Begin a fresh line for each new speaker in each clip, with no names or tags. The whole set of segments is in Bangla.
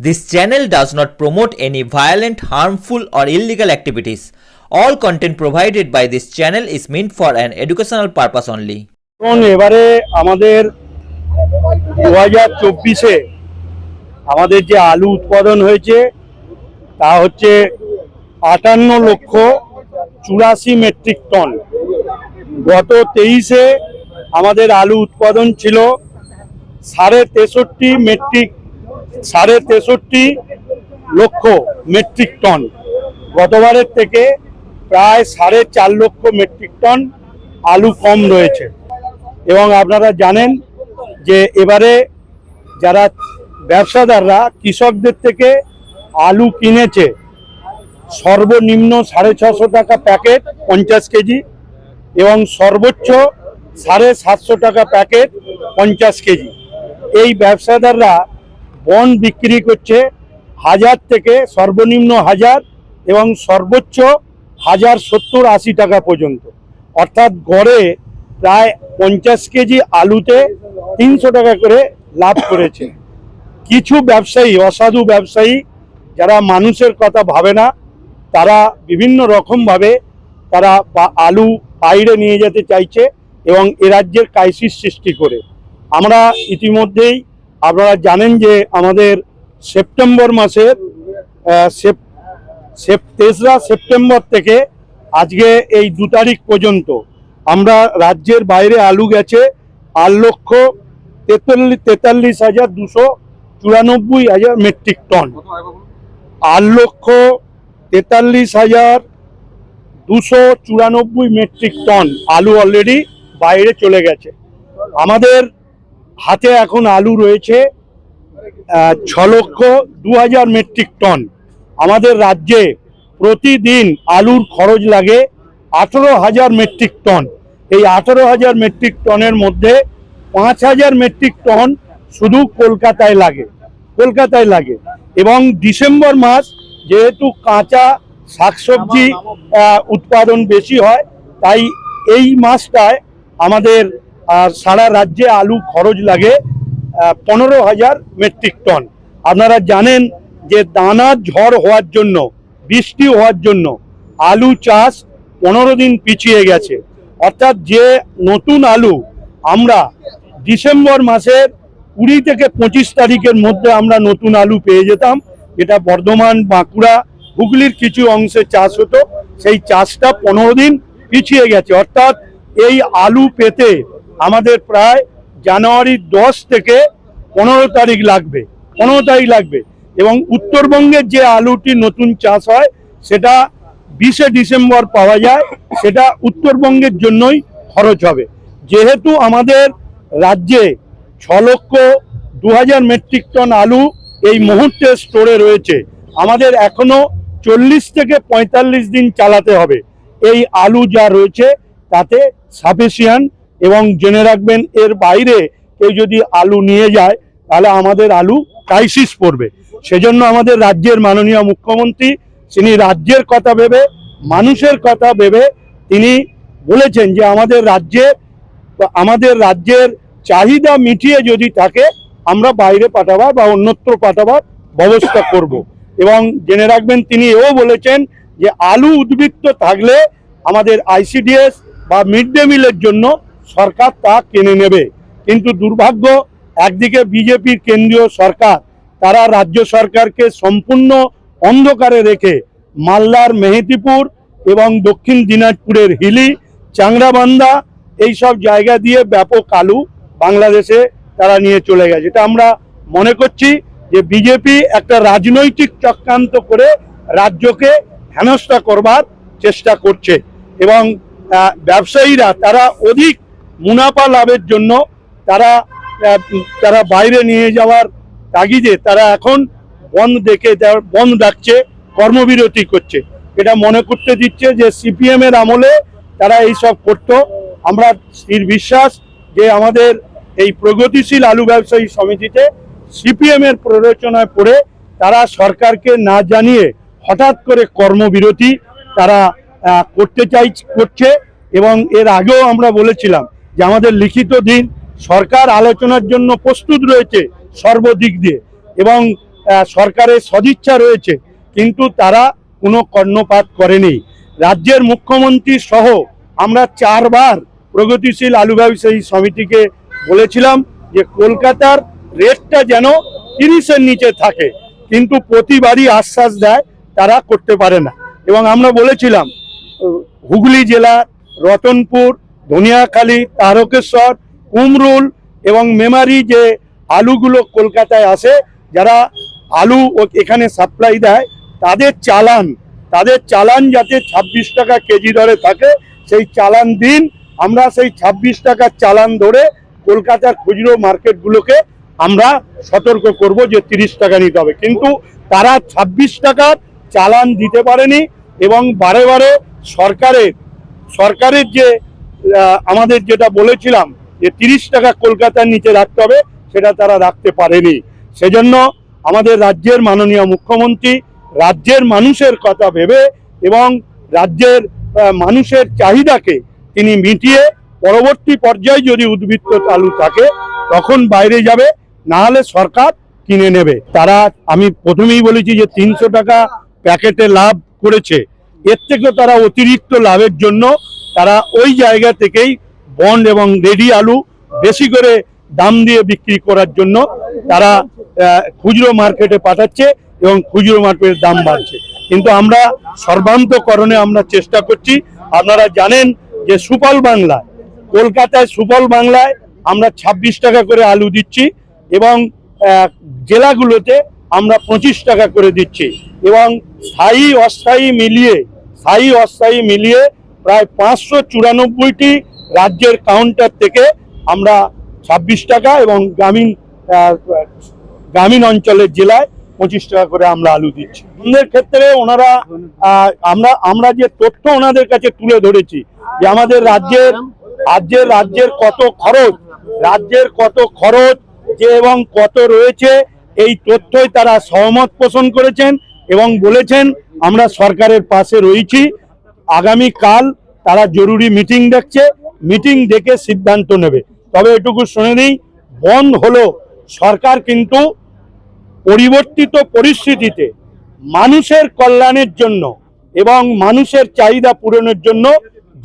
This channel does not promote any violent, harmful, or illegal activities. All content provided by this channel is meant for an educational purpose only.
এবারে আমাদের দু হাজার চব্বিশে আমাদের যে আলু উৎপাদন হয়েছে তা হচ্ছে আটান্ন লক্ষ চুরাশি মেট্রিক টন গত তেইশে আমাদের আলু উৎপাদন ছিল সাড়ে তেষট্টি মেট্রিক সাড়ে তেষট্টি লক্ষ মেট্রিক টন। গতবারের থেকে প্রায় সাড়ে চার লক্ষ মেট্রিক টন আলু কম রয়েছে। এবং আপনারা জানেন যে এবারে যারা ব্যবসাদাররা, কৃষকদের থেকে আলু কিনেছে, সর্বনিম্ন সাড়ে ছশো টাকা প্যাকেট পঞ্চাশ কেজি এবং সর্বোচ্চ সাড়ে সাতশো টাকা প্যাকেট পঞ্চাশ কেজি। এই ব্যবসাদাররা বন বিক্রি করছে হাজার থেকে সর্বনিম্ন হাজার এবং সর্বোচ্চ হাজার সত্তর আশি টাকা পর্যন্ত। অর্থাৎ গড়ে প্রায় পঞ্চাশ কেজি আলুতে তিনশো টাকা করে লাভ করেছে। কিছু ব্যবসায়ী, অসাধু ব্যবসায়ী যারা মানুষের কথা ভাবে না, তারা বিভিন্ন রকমভাবে তারা আলু বাইরে নিয়ে যেতে চাইছে এবং এ রাজ্যের ক্রাইসিস সৃষ্টি করে। আমরা ইতিমধ্যেই আপনারা জানেন যে আমাদের সেপ্টেম্বর মাসের তেসরা সেপ্টেম্বর থেকে আজকে এই দু তারিখ পর্যন্ত আমরা রাজ্যের বাইরে আলু গেছে আট লক্ষ তেতাল্লিশ তেতাল্লিশ হাজার দুশো চুরানব্বই হাজার মেট্রিক টন। আট লক্ষ তেতাল্লিশ হাজার দুশো চুরানব্বই মেট্রিক টন আলু অলরেডি বাইরে চলে গেছে। আমাদের হাতে এখন আলু রয়েছে ছ লক্ষ দু হাজার মেট্রিক টন। আমাদের রাজ্যে প্রতিদিন আলুর খরচ লাগে আঠেরো হাজার মেট্রিক টন। এই আঠেরো হাজার মেট্রিক টনের মধ্যে পাঁচ হাজার মেট্রিক টন শুধু কলকাতায় লাগে কলকাতায় লাগে। এবং ডিসেম্বর মাস যেহেতু কাঁচা শাকসবজি উৎপাদন বেশি হয়, তাই এই মাসটায় আমাদের আহ, সারা রাজ্যে আলু খরচ লাগে পনেরো হাজার মেট্রিক টন। আপনারা জানেন যে দানা ঝড় হওয়ার জন্য বৃষ্টি হওয়ার জন্য আলু চাষ পনেরো দিন পিছিয়ে গেছে। অর্থাৎ যে নতুন আলু আমরা ডিসেম্বর মাসের কুড়ি থেকে পঁচিশ তারিখের মধ্যে আমরা নতুন আলু পেয়ে যেতাম এটা বর্ধমান বাঁকুড়া হুগলির কিছু অংশে চাষ হতো সেই চাষটা পনেরো দিন পিছিয়ে গেছে। অর্থাৎ এই আলু পেতে আমাদের প্রায় জানুয়ারির দশ থেকে পনেরো তারিখ লাগবে, পনেরো তারিখ লাগবে। এবং উত্তরবঙ্গের যে আলুটি নতুন চাষ হয়, সেটা বিশে ডিসেম্বর পাওয়া যায়, সেটা উত্তরবঙ্গের জন্যই খরচ হবে। যেহেতু আমাদের রাজ্যে ছ লক্ষ দু হাজার মেট্রিক টন আলু এই মুহূর্তে স্টোরে রয়েছে, আমাদের এখনও চল্লিশ থেকে পঁয়তাল্লিশ দিন চালাতে হবে। এই আলু যা রয়েছে, তাতে সাফিসিয়ান এবং জেনে রাখবেন, এর বাইরে কেউ যদি আলু নিয়ে যায়, তাহলে আমাদের আলু ক্রাইসিস পড়বে। সেজন্য আমাদের রাজ্যের মাননীয় মুখ্যমন্ত্রী, তিনি রাজ্যের কথা ভেবে, মানুষের কথা ভেবে, তিনি বলেছেন যে আমাদের রাজ্যে, আমাদের রাজ্যের চাহিদা মিটিয়ে যদি থাকে, আমরা বাইরে পাঠাবার বা অন্যত্র পাঠাবার ব্যবস্থা করব। এবং জেনে রাখবেন, তিনি এও বলেছেন যে আলু উদ্বৃত্ত থাকলে আমাদের আইসিডিএস বা মিড ডে মিলের জন্য সরকার তা কিনে নেবে। কিন্তু দুর্ভাগ্য, একদিকে বিজেপির কেন্দ্রীয় সরকার, তারা রাজ্য সরকারকে সম্পূর্ণ অন্ধকারে রেখে মালদার মেহেদিপুর এবং দক্ষিণ দিনাজপুরের হিলি চাংরাবান্ধা এই সব জায়গা দিয়ে ব্যাপক আলু বাংলাদেশে তারা নিয়ে চলে গেছে। এটা আমরা মনে করছি যে বিজেপি একটা রাজনৈতিক চক্রান্ত করে রাজ্যকে হেনস্থা করবার চেষ্টা করছে এবং ব্যবসায়ীরা তারা অধিক মুনাফা লাভের জন্য তারা তারা বাইরে নিয়ে যাওয়ার তাগিদে তারা এখন বন্ধ দেখে বন্ধ ডাকছে, কর্মবিরতি করছে। এটা মনে করতে দিচ্ছে যে সিপিএম এর আমলে তারা এইসব করতো। আমরা স্থির বিশ্বাস যে আমাদের এই প্রগতিশীল আলু ব্যবসায়ী সমিতিতে সিপিএম এর প্ররোচনায় পড়ে তারা সরকারকে না জানিয়ে হঠাৎ করে কর্মবিরতি তারা করতে চাই, করছে এবং এর আগেও আমরা বলেছিলাম যে আমাদের লিখিত দিন সরকার আলোচনার জন্য প্রস্তুত রয়েছে সর্বদিক দিয়ে এবং সরকারের সদিচ্ছা রয়েছে, কিন্তু তারা কোনো কর্ণপাত করেনি। রাজ্যের মুখ্যমন্ত্রী সহ আমরা চারবার প্রগতিশীল আলু ব্যবসায়ী সমিতিকে বলেছিলাম যে কলকাতার রেটটা যেন তিরিশের নিচে থাকে, কিন্তু প্রতিবারই আশ্বাস দেয় তারা করতে পারে না। এবং আমরা বলেছিলাম, হুগলি জেলার রতনপুর ধনিয়াখালী, তারকেশ্বর, কুমরুল এবং মেমারি যে আলুগুলো কলকাতায় আসে, যারা আলু এখানে সাপ্লাই দেয়, তাদের চালান তাদের চালান যাতে ছাব্বিশ টাকা কেজি দরে থাকে, সেই চালান দিন। আমরা সেই ছাব্বিশ টাকার চালান ধরে কলকাতার খুচরো মার্কেটগুলোকে আমরা সতর্ক করব যে তিরিশ টাকা নিতে হবে। কিন্তু তারা ছাব্বিশ টাকার চালান দিতে পারেনি এবং বারে বারে সরকারের সরকারের যে আমাদের যেটা বলেছিলাম যে তিরিশ টাকা কলকাতার নিচে রাখতে হবে, সেটা তারা রাখতে পারেনি। সেজন্য আমাদের রাজ্যের মাননীয় মুখ্যমন্ত্রী রাজ্যের মানুষের কথা ভেবে এবং রাজ্যের মানুষের চাহিদাকে তিনি মিটিয়ে পরবর্তী পর্যায়ে যদি উদ্বৃত্ত চালু থাকে, তখন বাইরে যাবে না হলে সরকার কিনে নেবে। তারা, আমি প্রথমেই বলেছি যে তিনশো টাকা প্যাকেটে লাভ করেছে। এর থেকেও তারা অতিরিক্ত লাভের জন্য তারা ওই জায়গা থেকেই বন্ড এবং রেডি আলু বেশি করে দাম দিয়ে বিক্রি করার জন্য তারা খুচরো মার্কেটে পাঠাচ্ছে এবং খুচরো মার্কেটের দাম বাড়ছে। কিন্তু আমরা সর্বান্তকরণে আমরা চেষ্টা করছি, আপনারা জানেন যে সুফল বাংলায়, কলকাতায় সুফল বাংলায় আমরা ছাব্বিশ টাকা করে আলু দিচ্ছি এবং জেলাগুলোতে আমরা পঁচিশ টাকা করে দিচ্ছি এবং স্থায়ী অস্থায়ী মিলিয়ে, স্থায়ী অস্থায়ী মিলিয়ে প্রায় পাঁচশো চুরানব্বইটি রাজ্যের কাউন্টার থেকে আমরা ছাব্বিশ টাকা এবং গ্রামীণ গ্রামীণ অঞ্চলের জেলায় পঁচিশ টাকা করে আমরা আলু দিচ্ছি। আমাদের ক্ষেত্রে ওনারা আমরা আমরা যে তথ্য ওনাদের কাছে তুলে ধরেছি যে আমাদের রাজ্যের রাজ্যের রাজ্যের কত খরচ, রাজ্যের কত খরচ যে এবং কত রয়েছে, এই তথ্যই তারা সহমত পোষণ করেছেন এবং বলেছেন, আমরা সরকারের পাশে রয়েছি। আগামী কাল তারা জরুরি মিটিং দেখছে, মিটিং ডেকে সিদ্ধান্ত নেবে। তবে এটুকু শুনে নিই, বন্ধ হলো সরকার কিন্তু পরিবর্তিত পরিস্থিতিতে মানুষের কল্যাণের জন্য এবং মানুষের চাহিদা পূরণের জন্য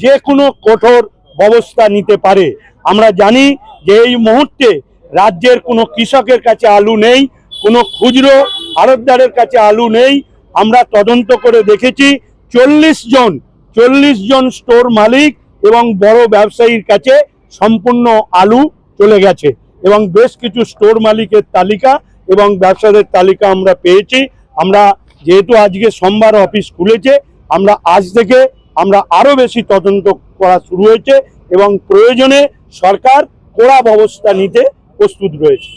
যে কোনো কঠোর ব্যবস্থা নিতে পারে। আমরা জানি যে এই মুহূর্তে রাজ্যের কোনো কৃষকের কাছে আলু নেই, কোনো খুচরো আড়তদারের কাছে আলু নেই। আমরা তদন্ত করে দেখেছি, চল্লিশ জন চল্লিশ জন স্টোর মালিক এবং বড় ব্যবসায়ীর কাছে সম্পূর্ণ আলু চলে গেছে। এবং বেশ কিছু স্টোর মালিকের তালিকা এবং ব্যবসাদের তালিকা আমরা পেয়েছি। আমরা যেহেতু আজকে সোমবার অফিস খুলেছে, আমরা আজ থেকে আমরা আরও বেশি তদন্ত করা শুরু হয়েছে এবং প্রয়োজনে সরকার কড়া ব্যবস্থা নিতে প্রস্তুত রয়েছে।